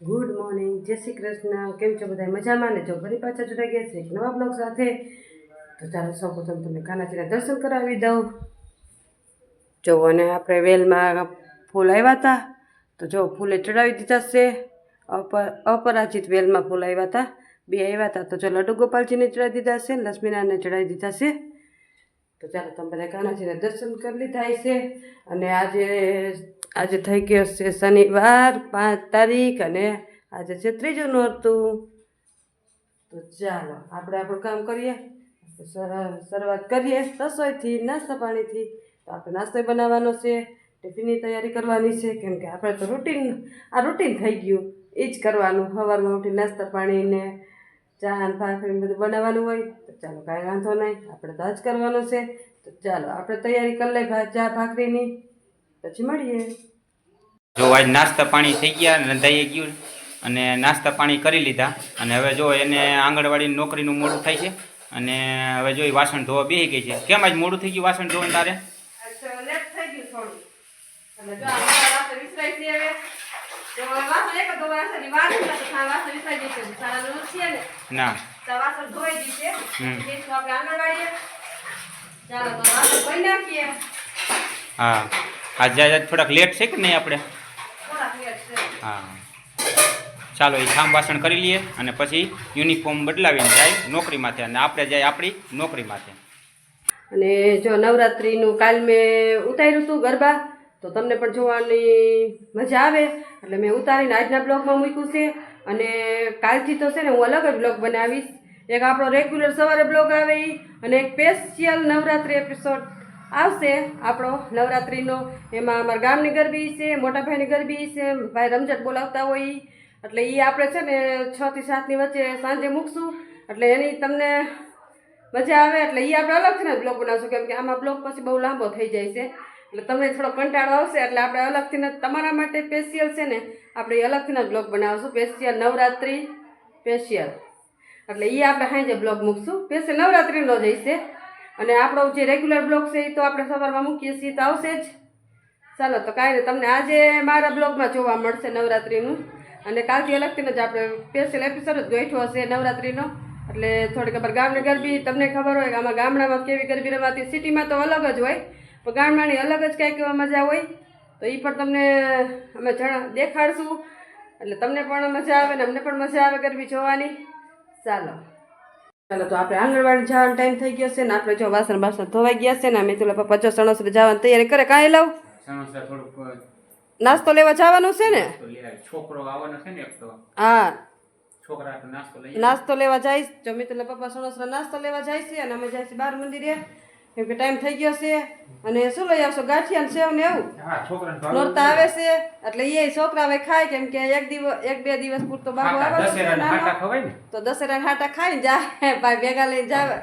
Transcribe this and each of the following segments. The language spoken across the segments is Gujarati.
ગુડ મોર્નિંગ જય શ્રી કૃષ્ણ. કેમ છો બધા મજામાં ને? જો ફરી પાછા જોડાઈ ગયા છે નવા બ્લોગ સાથે, તો ચાલો સૌ પ્રથમ તમને કાનાજીના દર્શન કરાવી દઉં. જો અને આપણે વેલમાં ફૂલ આવ્યા હતા, તો જો ફૂલે ચડાવી દીધા છે. અપર અપરાજિત વેલમાં ફૂલ આવ્યા હતા. બે આવ્યા હતા, તો જો લડ્ડુ ગોપાલજીને ચડાવી દીધા છે, લક્ષ્મીનારાયણને ચડાવી દીધા છે. તો ચાલો તમે બધા કાનાજીના દર્શન કરી લીધા છે અને આજે આજે થઈ ગયો છે શનિવાર, પાંચ તારીખ અને આજે છે ત્રીજું નોરતું. તો ચાલો, આપણે આપણું કામ કરીએ. શરૂઆત કરીએ રસોઈથી, નાસ્તા પાણીથી. તો આપણે નાસ્તો બનાવવાનો છે, ટિફિનની તૈયારી કરવાની છે, કેમ કે આપણે તો રૂટીન, આ રૂટીન થઈ ગયું. એ જ કરવાનું, સવારમાં ઉઠી નાસ્તા પાણીને ચા ભાખરી બધું બનાવવાનું હોય, તો ચાલો કાંઈ વાંધો નહીં, આપણે તો જ કરવાનું છે. તો ચાલો, આપણે તૈયારી કરી લઈએ ચા, ભાખરીની. પછી મળીએ. જો આજ નાસ્તા પાણી થઈ ગયા નંધાઈએ ગયું અને નાસ્તા પાણી કરી લીધા અને હવે જો એને આંગણવાડી નોકરીનું મોડું થાય છે અને હવે જો વાસણ ધોવા બેસી ગઈ છે. કેમ આજ મોડું થઈ ગયું વાસણ ધોવાનું તારે? ને હા. આજે આજે થોડાક લેટ છે કે નહીં આપણે? થોડાક લેટ છે. હા. ચાલો એ થામ વાસણ કરી લઈએ અને પછી યુનિફોર્મ બદલાવીને જાય નોકરી માથે અને આપણે જાય આપણી નોકરી માથે અને જો નવરાત્રિનું કાલ મેં ઉતાર્યું હતું ગરબા તો તમને પણ જોવાની મજા આવે. એટલે મેં ઉતારીને આજના બ્લોગમાં મૂક્યું છે. અને કાલથી તો છે ને હું અલગ જ બ્લોગ બનાવીશ. એક આપણો રેગ્યુલર સવારે બ્લોગ આવે અને એક સ્પેશિયલ નવરાત્રિ એપિસોડ આવશે આપણો નવરાત્રિનો. એમાં અમારા ગામની ગરબી છે મોટા ભાઈની ગરબી છે, ભાઈ રમઝટ બોલાવતા હોય. એટલે એ આપણે છે ને છ થી સાતની વચ્ચે સાંજે મૂકશું. એટલે એની તમને મજા આવે. એટલે એ આપણે અલગથી જ બ્લોગ બનાવશું. કેમ કે આમાં બ્લોગ પછી બહુ લાંબો થઈ જાય છે. એટલે તમને થોડો કંટાળો આવશે. એટલે આપણે અલગથી તમારા માટે સ્પેશિયલ છે ને, આપણે એ અલગથી જ બ્લોગ બનાવશું. સ્પેશિયલ નવરાત્રિ સ્પેશિયલ એટલે એ આપણે સાંજે બ્લોગ મૂકશું. સ્પેશિયલ નવરાત્રિનો હશે. અને આપણો જે રેગ્યુલર બ્લોગ છે એ તો આપણે સવારમાં મૂકીએ છીએ, તો આવશે જ. ચાલો, તો કાંઈ તમને આજે મારા બ્લોગમાં જોવા મળશે નવરાત્રિનું. અને કાલથી અલગથી જ આપણે સ્પેશિયલ એપિસોડ જ ગોઠવો હશે નવરાત્રિનો. એટલે થોડી ખબર ગામની ગરબી, તમને ખબર હોય કે આમાં ગામડામાં કેવી ગરબી રમાતી, સિટીમાં તો અલગ જ હોય, પણ ગામડાની અલગ જ કંઈક મજા હોય, તો એ પણ તમને અમે જણા દેખાડશું. એટલે તમને પણ મજા આવે ને અમને પણ મજા આવે ગરબી જોવાની. ચાલો. ચાલો તો આપણે આંગણવાડી જવાનો ટાઈમ થઈ ગયો છે ને આપણે જો વાસણ બાસણ ધોવાઈ ગયા છે ને અમે તો પપ્પા પચાસ સણસરે જવાની તૈયારી કરે. કાંઈ લાવ? નાસ્તો લેવા જવાનું છે ને? છોકરો આવવાનો છે ને એક તો. હા. નાસ્તો લેવા જઈશ જો મિત્ર પપ્પા સણસરા નાસ્તો લેવા જાય છે અને અમે જાય છે બાર મંદિરે. કેમ કે ટાઈમ થઈ ગયો છે અને શું લઈ આવશો? ગાંઠિયા સેવ ને એવું નોરતા આવે છે એટલે એ છોકરા હવે ખાય કેમ કે એક દિવસ એક બે દિવસ પૂરતો બાબુ આવે તો દશેરા હાટા ખાઈને જાય ભાઈ ભેગા લઈને જાવે.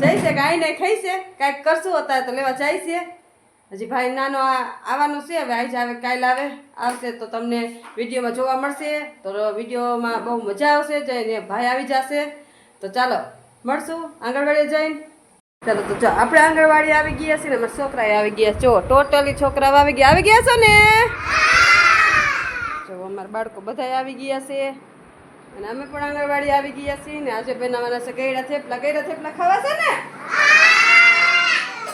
જઈ છે કાંઈ નહીં ખાઈ છે. કાંઈક કરશું હતા તો લેવા જાય છે. હજી ભાઈ નાનો આવવાનું છે હવે આવી આવે કાલે આવે આવશે તો તમને વિડીયોમાં જોવા મળશે. તો વિડીયોમાં બહુ મજા આવશે જઈને ભાઈ આવી જશે. તો ચાલો મળશું. આંગણવાડીએ જઈને. ચાલો તો જો, આપણે આંગણવાડી આવી ગયા છીએ ને અમારા છોકરા આવી ગયા જો ટોટલી છોકરાઓ આવી ગયા. આવી ગયા છો ને? જો, અમારા બાળકો બધા આવી ગયા છે. અને અમે પણ આંગણવાડી આવી ગયા છીએ ને. આજે બનાવવાના છે ગયડા થેપલા ગયડા થેપલા ખાવા છે ને?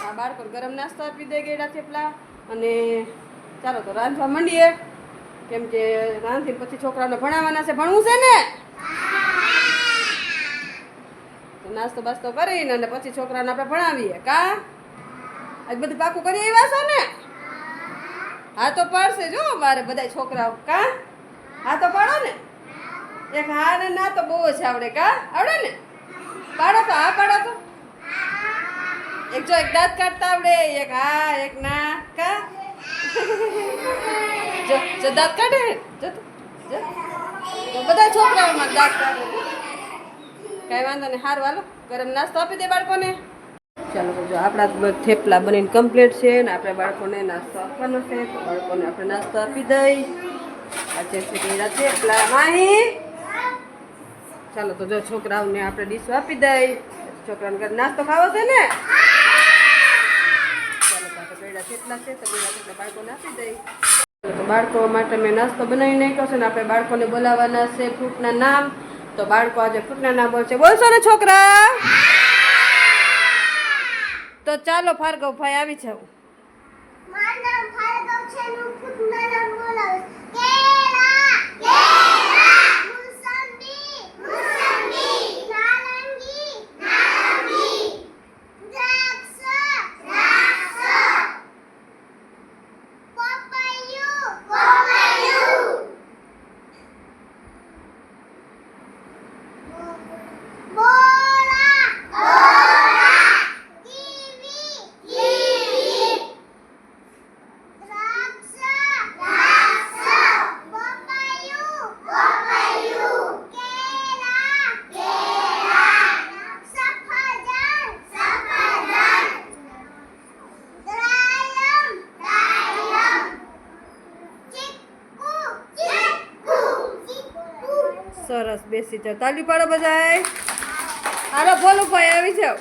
આ બાળકો ગરમ નાસ્તો આપી દે ગયડા થેપલા. અને ચાલો તો રાંધવા માંડીએ. કેમ કે રાંધીને પછી છોકરાને ભણાવવાના છે. ભણવું છે ને? નાસ્તો બાસ્તો કરીને અને પછી છોકરાને આપણે ભણાવીએ કા? આજ બધું પાકું કરી આવ્યા છો ને? હા તો પાડશે જો મારે બધા છોકરાઓ કા? હા તો પાડો ને? એક હા ને ના તો બહુ જ આવડે કા? આવડે ને? પાડો તો હા પાડો તો. એક જો એક દાંત કાઢતા આવડે એક હા એક ના કા? જો જો દાંત કાઢે જો. તો, બધા છોકરાઓમાં દાંત કાઢે. કાંઈ વાંધો નહીં સારું હાલો. ગરમ નાસ્તો આપી દે બાળકોને. ચાલો જો આપણા થેપલા બનીને કમ્પ્લીટ છે ને આપણે બાળકોને નાસ્તો આપવાનો છે, તો બાળકોને આપણે નાસ્તો આપી દઈ. આજે કેળા થેપલા. માહી? ચાલો, તો જો છોકરાઓને આપણે ડીશો આપી દઈ. છોકરાઓને ઘરે નાસ્તો ખાવો છે ને? ચાલો, તો કેળા થેપલા છે, તો કેળા બાળકોને આપી દઈ. તો બાળકો માટે મેં નાસ્તો બનાવી નાખ્યો છે ને આપણે બાળકોને બોલાવવાના છે ફ્રૂટના નામ. તો બાળકો આજે ફ્રૂટના નામ બોલશે બોલશો ને છોકરા? તો ચાલો ભાર્ગવભાઈ, આવી જાવ મારું નામ ભાર્ગવ છે હું ફૂટના નામ સરસ બેસી જાઓ. તાલી પાડો બધાય. હાલો બોલો ભાઈ આવી જાઓ.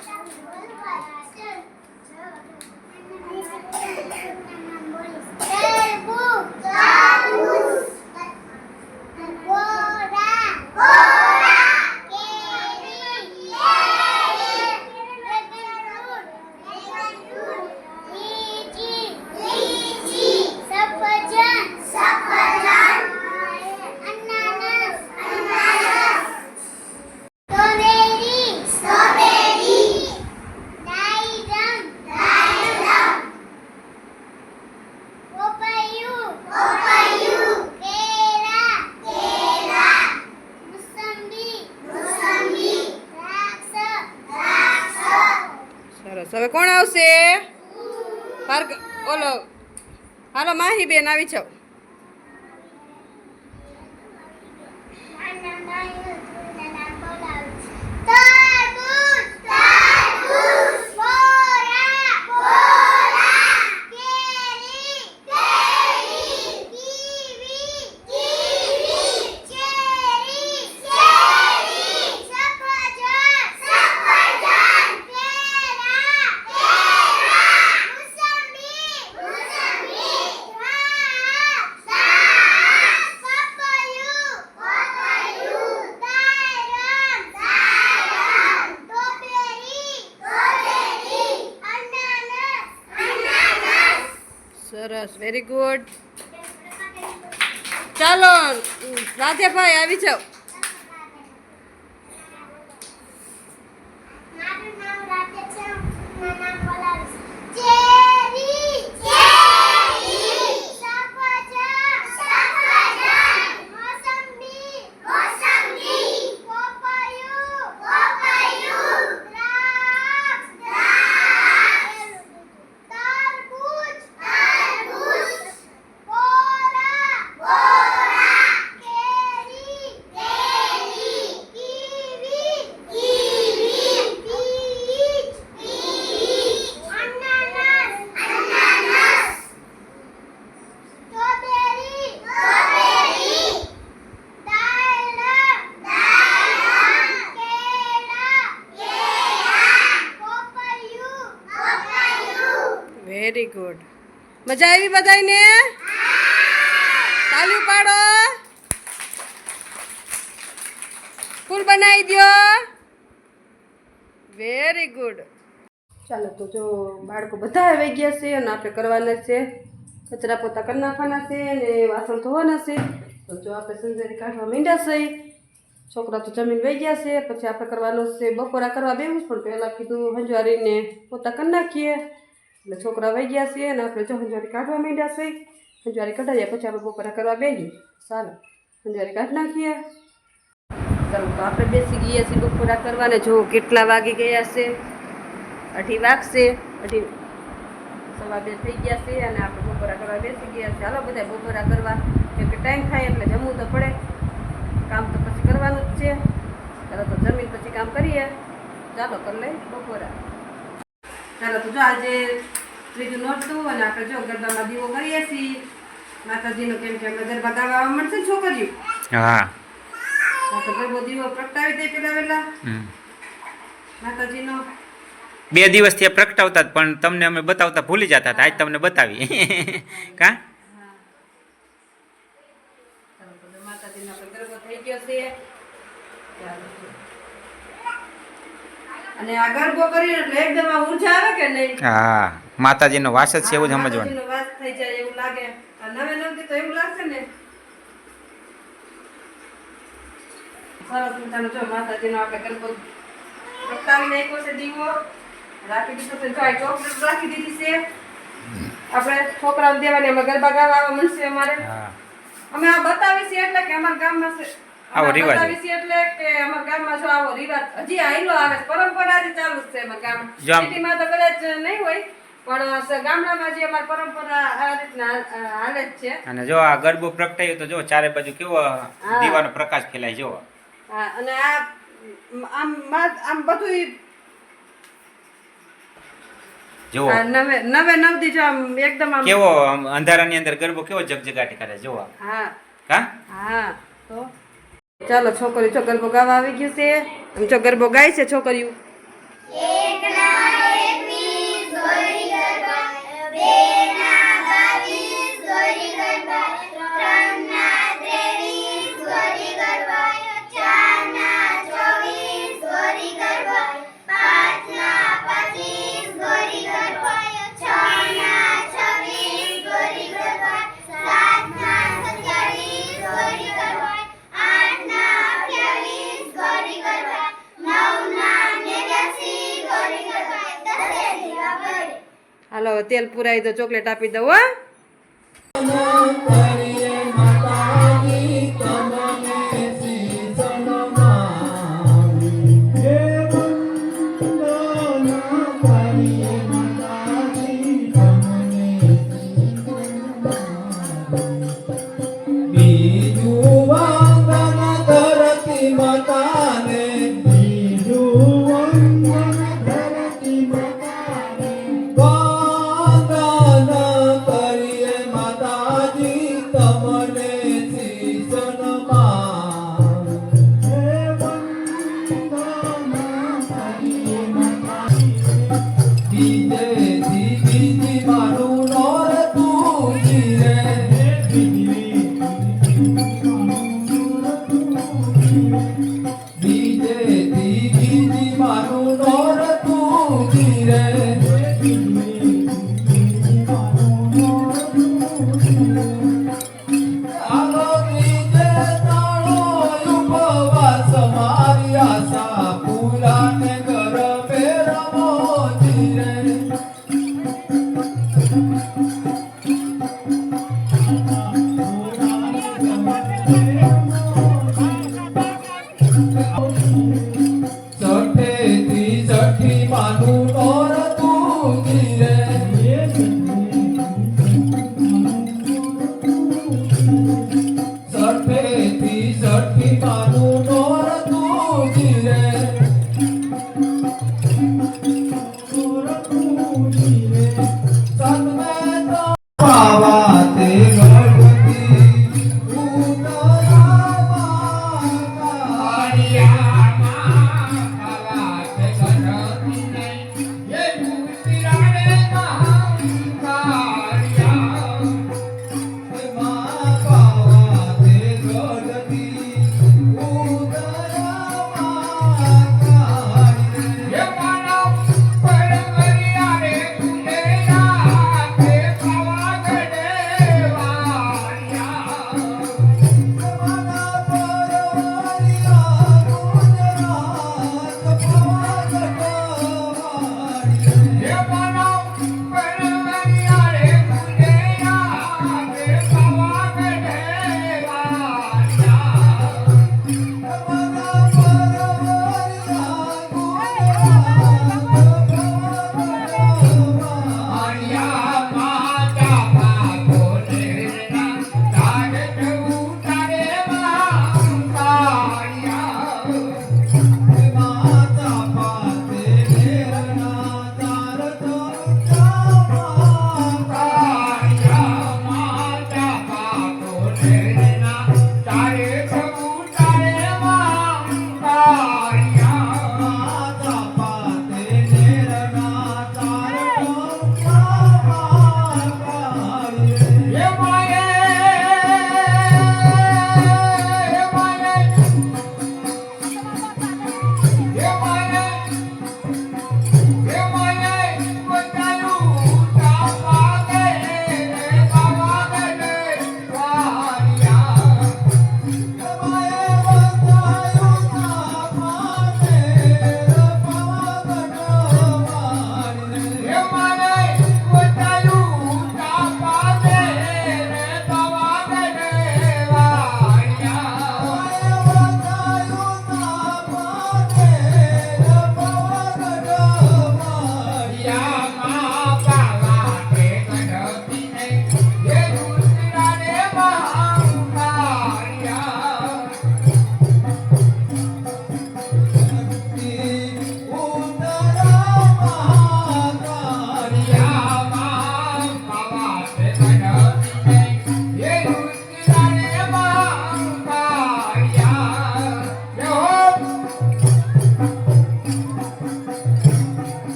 ભાર્ગવ ઓલો હાલો માહી બેન આવી જાઓ. વેરી ગુડ ચાલો રાધેભાઈ આવી જાઓ મારું નામ રાધે છે હું નામ બોલાવીશ ચેરી ચેરી સફરજન સફરજન મોસંબી મોસંબી પપૈયું પપૈયું દ્રાક્ષ દ્રાક્ષ તરબૂચ તરબૂચ બોરા બોરા કેરી કેરી કીવી કીવી પીચ પીચ અનાનસ અનાનસ સ્ટ્રોબેરી સ્ટ્રોબેરી દાડમ દાડમ કેળા કેળા પપૈયું પપૈયું વેરી ગુડ મજા આવી બધાને તાલી પાડો ફૂલ બનાવી દો વેરી ગુડ ચાલો તો જો બાળકો બધા આવી ગયા છે અને આપણે કરવાના છે. કચરા પોતા કરી નાખવાના છે અને વાસણ ધોવાના છે. તો જો આપણે સંજારી કાઢવા માંડ્યા છે. છોકરા તો જમીન વહી ગયા છે. પછી આપણે કરવાનું છે બપોરા કરવા બેવું પણ પહેલાં કીધું હંજવારીને પોતા કરી નાખીએ. એટલે છોકરા વહી ગયા છે અને આપણે જો હંજવારી કાઢવા માંડ્યા છે. હંજવારી કઢાવીએ પછી આપણે બપોરા કરવા બેસીએ ચાલો હંજવારી કાઢી નાખીએ. ચાલો, તો આપણે બેસી ગયા છીએ બપોરા કરવાને. જો કેટલા વાગી ગયા છે? અઢી વાગશે. અઢી સવા બે થઈ ગયા છે અને આપણે બપોરા કરવા બેસી ગયા છે હાલો બધા બપોરા કરવા. કેમ કે ટાઈમ થાય એટલે જમવું તો પડે. કામ તો પછી કરવાનું જ છે. ચાલો, તો જમીન પછી કામ કરીએ. ચાલો, કરી લઈ બપોરા. ચાલો, તો જો આજે ત્રીજું નહોતું અને આપણે જો ગરબામાં દીવો કરીએ છીએ. માતાજીનો કેમ કે અમે ગરબા ગાવા મળશે ને છોકરીઓ. હા. તો ગરબો દીવો પ્રગટાવી દે પેલા વેલા. માતાજીનો. બે દિવસથી આ પ્રગટાવતા પણ તમને અમે બતાવતા ભૂલી જતા હતા. આજ તમને બતાવી. કા? માતાજીનો ગરબો થઈ ગયો છે. અને આ ગરબો કરીને એટલે એકદમ આ ઊર્જા આવે કે નહીં? હા માતાજીનો વાસ જ છે એવું સમજવાનું. વાસ થઈ જાય એવું લાગે. નવે નવથી તો એવું લાગશે ને? સરસ મજાનો જો માતાજીનો આપણે ગરબો પ્રગટાવી નાખ્યો છે દીવો. રાખી દીધો છે. જો આ ચોકલેટ રાખી દીધી છે. આપણે છોકરાઓને દેવાની અમે ગરબા ગાવા આવવા મળશે અમારે. અમે આ બતાવી એટલે કે અમારા ગામમાં આવો રિવાજ. એટલે કે અમાર ગામમાં જો આવો રિવાજ હજી આયલો આવે પરંપરાથી ચાલુ છે અમાર ગામ. સિટીમાં તો કદાચ નહીં હોય પણ ગામડામાં જે અમાર પરંપરા આ રીતના હાલે જ છે. અને જો આ ગરબો પ્રગટાયું તો જો ચારે બાજુ કેવો દીવાનો પ્રકાશ ફેલાય જો. હા અને આ આમ આમ બધું જુઓ નવે નવ દી જો આમ એકદમ આમ કેવો અંધારાની અંદર ગરબો કેવો જગજગાટી કરે જો હા. હા? હા તો? ચાલો છોકરી છોકર ગરબો ગાવા આવી ગયું છે. આમ જો ગરબો છે છોકરીઓ. એક ના એક ગરબા તેલ પુરાઈ દો ચોકલેટ આપી દઉં હો. happy birthday.